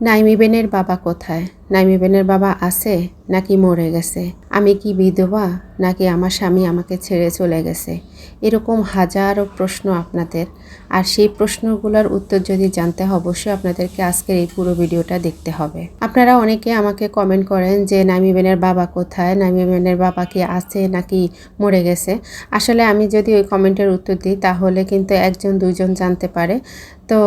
নাইমি বেনের বাবা কোথায়? নাইমি বেনের বাবা আছে নাকি মরে গেছে? আমি কি বিধবা নাকি আমার স্বামী আমাকে ছেড়ে চলে গেছে? এরকম হাজারো প্রশ্ন আপনাদের। আর সেই প্রশ্নগুলোর উত্তর যদি জানতে হয়, অবশ্যই আপনাদেরকে আজকের এই পুরো ভিডিওটা দেখতে হবে। আপনারা অনেকে আমাকে কমেন্ট করেন যে নাইমি বেনের বাবা কোথায়? নাইমি বেনের বাবা কি আছে নাকি মরে গেছে? আসলে আমি যদি ওই কমেন্টের উত্তর দিই, তাহলে কিন্তু একজন, দুইজন জানতে পারে। তো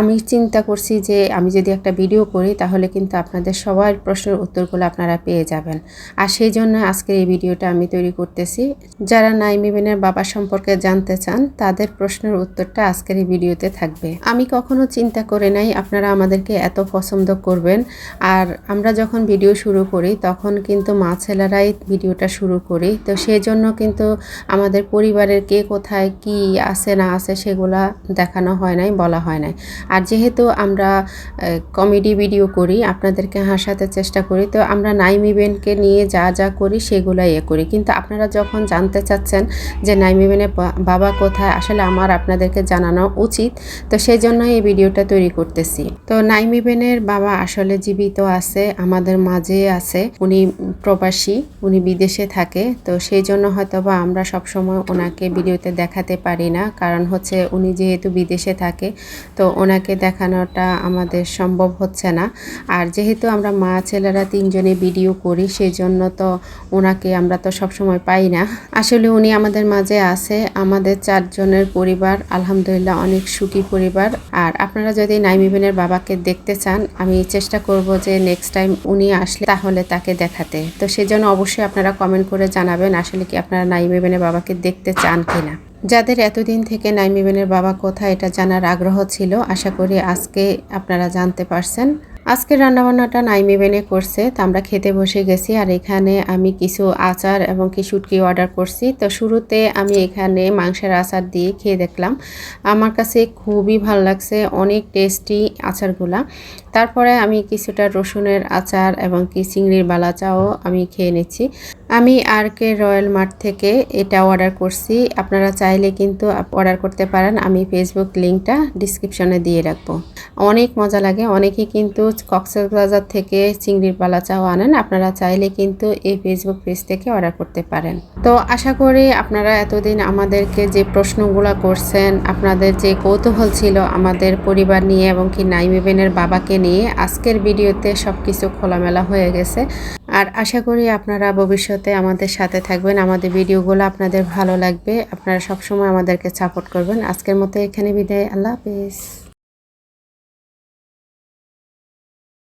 আমি চিন্তা করছি যে, আমি যদি একটা ভিডিও করি, তাহলে কিন্তু আপনাদের সবার প্রশ্নের উত্তরগুলো আপনারা পেয়ে যাবেন। আর সেই জন্য আজকের এই ভিডিওটা আমি তৈরি করতেছি। যারা নাইমি বেনের বাবা সম্পর্কে জানতে চান, তাদের প্রশ্নের উত্তরটা আজকের এই ভিডিওতে থাকবে। আমি কখনো চিন্তা করে নাই আপনারা আমাদেরকে এত পছন্দ করবেন। আর আমরা যখন ভিডিও শুরু করি, তখন কিন্তু মা ছেলেরাই ভিডিওটা শুরু করি। তো সেই জন্য কিন্তু আমাদের পরিবারের কে কোথায় কি আছে, না আছে সেগুলা দেখানো হয় নাই, বলা হয় নাই। আর যেহেতু আমরা কমেডি ভিডিও করি, আপনাদেরকে হাসাতে চেষ্টা করি। তো আমরা নাইমি বেনকে নিয়ে যা যা করি সেগুলাই ইয়ে করি। কিন্তু আপনারা যখন জানতে চাচ্ছেন যে নাইমি বেনের বাবা কোথায়, আসলে আমার আপনাদেরকে জানানো উচিত। তো সেই জন্য এই ভিডিওটা তৈরি করতেছি। তো নাইমি বেনের বাবা আসলে জীবিত আছে, আমাদের মাঝে আছে। উনি প্রবাসী, উনি বিদেশে থাকে। তো সেই জন্য হয়তো বা আমরা সবসময় ওনাকে ভিডিওতে দেখাতে পারি না। কারণ হচ্ছে উনি যেহেতু বিদেশে থাকে, তো ওনাকে দেখানোটা আমাদের সম্ভব হচ্ছে না। আর যেহেতু আমরা মা ছেলেরা তিনজনে ভিডিও করি সেই জন্য তো ওনাকে আমরা তো সবসময় পাই না। আসলে উনি আমাদের মাঝে আছে, আমাদের চারজনের পরিবার, আলহামদুলিল্লাহ অনেক সুখী পরিবার। আর আপনারা যদি নাইমিবেনের বাবাকে দেখতে চান, আমি চেষ্টা করব যে নেক্সট টাইম উনি আসলে তাহলে তাকে দেখাতে। তো সেজন্য অবশ্যই আপনারা কমেন্ট করে জানাবেন, আসলে কি আপনারা নাইমিবেনের বাবাকে দেখতে চান কিনা। যাদের এতদিন থেকে নাইমিবেনের বাবা কোথায়, এটা জানার আগ্রহ ছিল, আশা করি আজকে আপনারা জানতে পারছেন। আজকের রান্নাবান্নাটা নাইমি বেনে করছে, তো আমরা খেতে বসে গেছি আর এখানে আমি কিছু আচার এবং কি শুটকি অর্ডার করছি। তো শুরুতে আমি এখানে মাংসের আচার দিয়ে খেয়ে দেখলাম। আমার কাছে খুবই ভালো লাগছে, অনেক টেস্টি আচারগুলা। তারপরে আমি কিছুটা রসুনের আচার এবং কি চিংড়ির বালাচাও আমি খেয়ে নিচ্ছি। আমি আর কে রয়্যাল মার্ট থেকে এটা অর্ডার করছি। আপনারা চাইলে কিন্তু অর্ডার করতে পারেন। আমি ফেসবুক লিঙ্কটা ডিসক্রিপশনে দিয়ে রাখব। অনেক মজা লাগে। অনেকেই কিন্তু কক্সবাজার থেকে চিংড়ির পালাচাও আনেন। আপনারা চাইলে কিন্তু এই ফেসবুক পেজ থেকে অর্ডার করতে পারেন। তো আশা করি আপনারা এতদিন আমাদেরকে যে প্রশ্নগুলো করছেন, আপনাদের যে কৌতূহল ছিল আমাদের পরিবার নিয়ে এবং কি নাইমিবেনের বাবাকে নিয়ে আজকের ভিডিওতে সব কিছু খোলামেলা হয়ে গেছে। আর আশা করি আপনারা ভবিষ্যতে আমাদের সাথে থাকবেন। আমাদের ভিডিওগুলো আপনাদের ভালো লাগবে। আপনারা সবসময় আমাদেরকে সাপোর্ট করবেন। আজকের মতো এখানে বিদায়। আল্লাহ হাফিজ।